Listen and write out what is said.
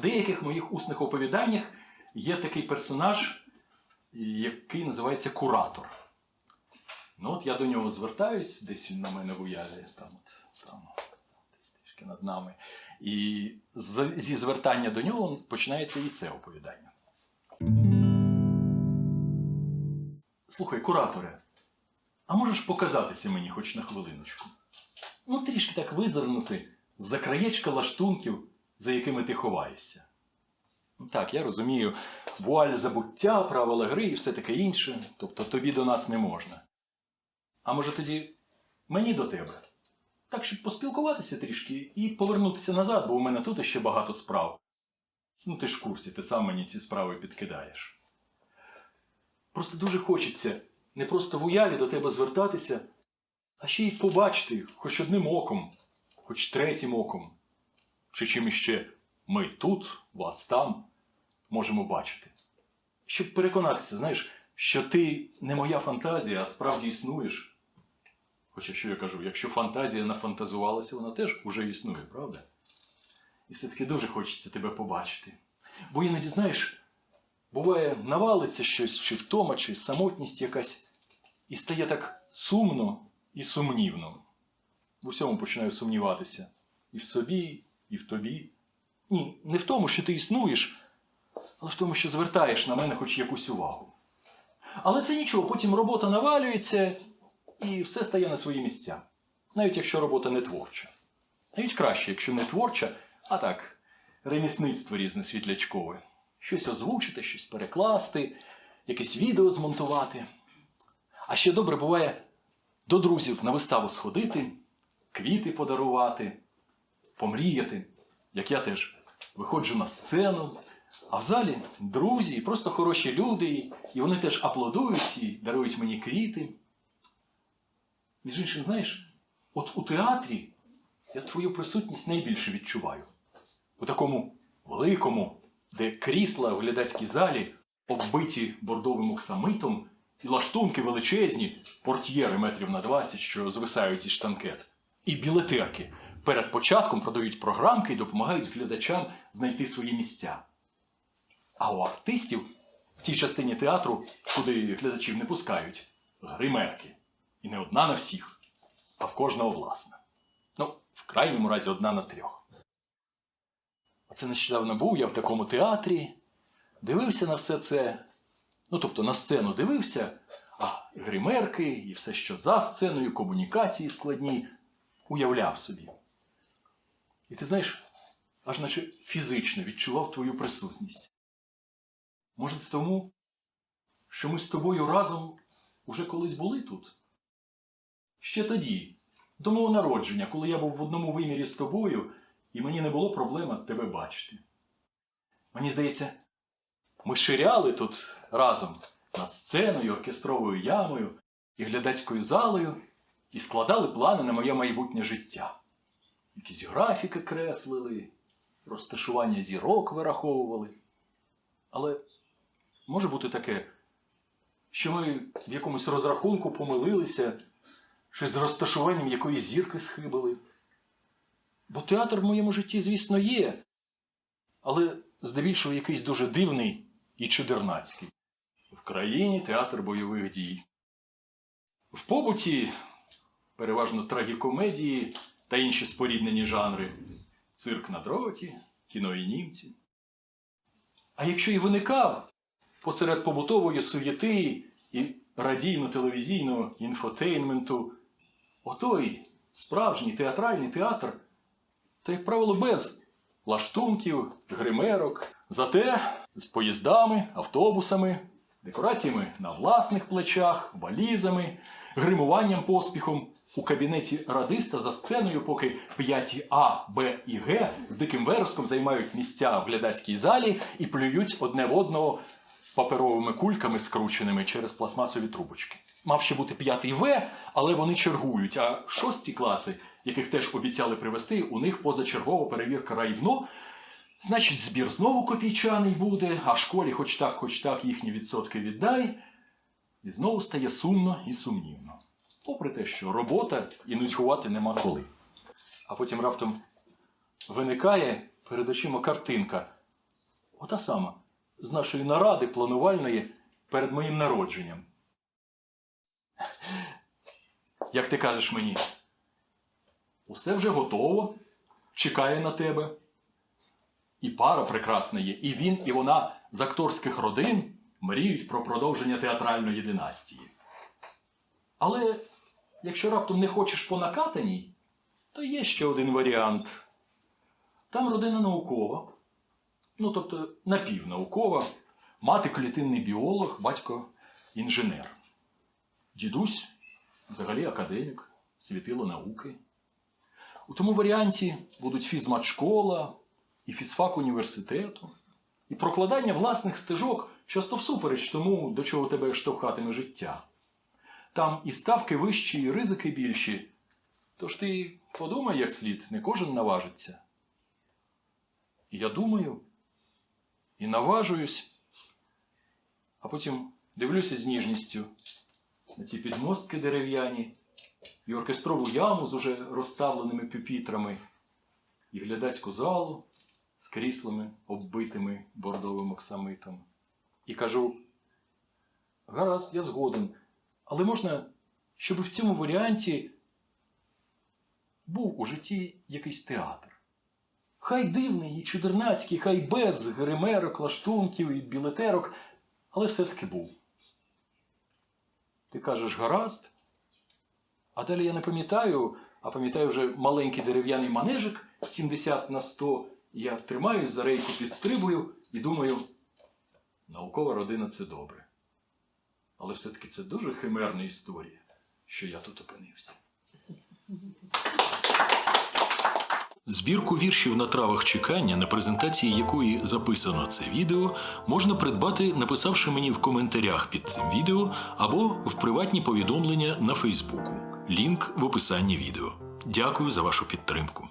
в деяких моїх усних оповіданнях є такий персонаж, який називається куратор. Ну, от я до нього звертаюсь, десь він на мене в уяві, там, там, десь трішки над нами. І зі звертання до нього починається і це оповідання. Слухай, кураторе, а можеш показатися мені хоч на хвилиночку? Ну, трішки так визирнути за краєчка лаштунків, за якими ти ховаєшся. Ну, Так, я розумію, вуаль забуття, правила гри і все таке інше, тобто тобі до нас не можна. А може тоді мені до тебе? Так, щоб поспілкуватися трішки і повернутися назад, бо у мене тут ще багато справ. Ну, ти ж в курсі, ти сам мені ці справи підкидаєш. Просто дуже хочеться не просто в уяві до тебе звертатися, а ще й побачити хоч одним оком, хоч третім оком, чи чим іще ми тут, вас там можемо бачити. Щоб переконатися, знаєш, що ти не моя фантазія, а справді існуєш. Хоча що я кажу, якщо фантазія нафантазувалася, вона теж уже існує, правда? І все-таки дуже хочеться тебе побачити. Бо іноді, знаєш, буває, навалиться щось, чи втома, чи самотність якась, і стає так сумно і сумнівно. В усьому починаю сумніватися. І в собі, і в тобі. Ні, не в тому, що ти існуєш, але в тому, що звертаєш на мене хоч якусь увагу. Але це нічого, потім робота навалюється і все стає на свої місця. Навіть якщо робота не творча. Навіть краще, якщо не творча, а так, ремісництво різне світлячкове. Щось озвучити, щось перекласти, якесь відео змонтувати. А ще добре буває до друзів на виставу сходити, квіти подарувати, помріяти, як я теж виходжу на сцену, а в залі друзі просто хороші люди, і- вони теж аплодують і дарують мені квіти. Між іншим, знаєш, от у театрі я твою присутність найбільше відчуваю. У такому великому, де крісла в глядацькій залі оббиті бордовим оксамитом, і лаштунки величезні, портьєри метрів на 20, що звисають зі штанкет, і білетерки перед початком продають програмки і допомагають глядачам знайти свої місця. А у артистів в тій частині театру, куди глядачів не пускають, гримерки. І не одна на всіх, а в кожного власна. Ну, в крайньому разі одна на трьох. Оце нещодавно був я в такому театрі, дивився на все це. Ну, тобто на сцену дивився, а гримерки і все, що за сценою, комунікації складні, уявляв собі. І ти знаєш, аж наче фізично відчував твою присутність. Може, це тому, що ми з тобою разом уже колись були тут? Ще тоді, до мого народження, коли я був в одному вимірі з тобою, і мені не було проблема тебе бачити. Мені здається, ми ширяли тут разом над сценою, оркестровою ямою і глядацькою залою і складали плани на моє майбутнє життя. Якісь графіки креслили, розташування зірок вираховували. Але може бути таке, що ми в якомусь розрахунку помилилися, чи з розташуванням якоїсь зірки схибили. Бо театр в моєму житті, звісно, є, але здебільшого якийсь дуже дивний і чудернацький. В країні театр бойових дій. В побуті переважно трагікомедії та інші споріднені жанри, цирк на дроті, кіно і німці. А якщо і виникав посеред побутової суєти і радійно-телевізійного інфотейнменту, отой справжній театральний театр, то, як правило, без лаштунків, гримерок, зате з поїздами, автобусами, декораціями на власних плечах, валізами, гримуванням поспіхом у кабінеті радиста за сценою, поки 5 А, Б і Г з диким вереском займають місця в глядацькій залі і плюють одне в одного паперовими кульками, скрученими через пластмасові трубочки. Мав ще бути п'ятий В, але вони чергують. А шості класи, яких теж обіцяли привезти, у них позачергова перевірка райвно. Значить, збір знову копійчаний буде, а школі, хоч так, хоч так, їхні відсотки віддай. І знову стає сумно і сумнівно. Попри те, що робота і нудьгувати нема коли. А потім раптом виникає перед очима картинка Ота сама, з нашої наради планувальної перед моїм народженням. Як ти кажеш мені, усе вже готово, чекає на тебе. І пара прекрасна є, і він, і вона з акторських родин мріють про продовження театральної династії. Але якщо раптом не хочеш по накатаній, то є ще один варіант. Там родина наукова, ну тобто напівнаукова, мати клітинний біолог, батько інженер. Дідусь взагалі академік, світило науки. У тому варіанті будуть фізмат-школа і фізфак університету, і прокладання власних стежок, часто всупереч тому, до чого тебе штовхатиме життя. Там і ставки вищі, і ризики більші. Тож ти подумай, як слід, не кожен наважиться. І я думаю, і наважуюсь, а потім дивлюся з ніжністю на ці підмостки дерев'яні, і оркестрову яму з уже розставленими пюпітрами, і глядацьку залу з кріслами, оббитими бордовим оксамитом. І кажу: гаразд, я згоден, але можна, щоб в цьому варіанті був у житті якийсь театр. Хай дивний і чудернацький, хай без гримерок, лаштунків і білетерок, але все-таки був. Ти кажеш гаразд. А далі я не пам'ятаю, а пам'ятаю вже маленький дерев'яний манежик 70 на 100. Я тримаюсь за рейку, підстрибую і думаю, наукова родина це добре. Але все-таки це дуже химерна історія, що я тут опинився. Збірку віршів на травах чекання, на презентації якої записано це відео, можна придбати, написавши мені в коментарях під цим відео або в приватні повідомлення на Фейсбуку. Лінк в описанні відео. Дякую за вашу підтримку.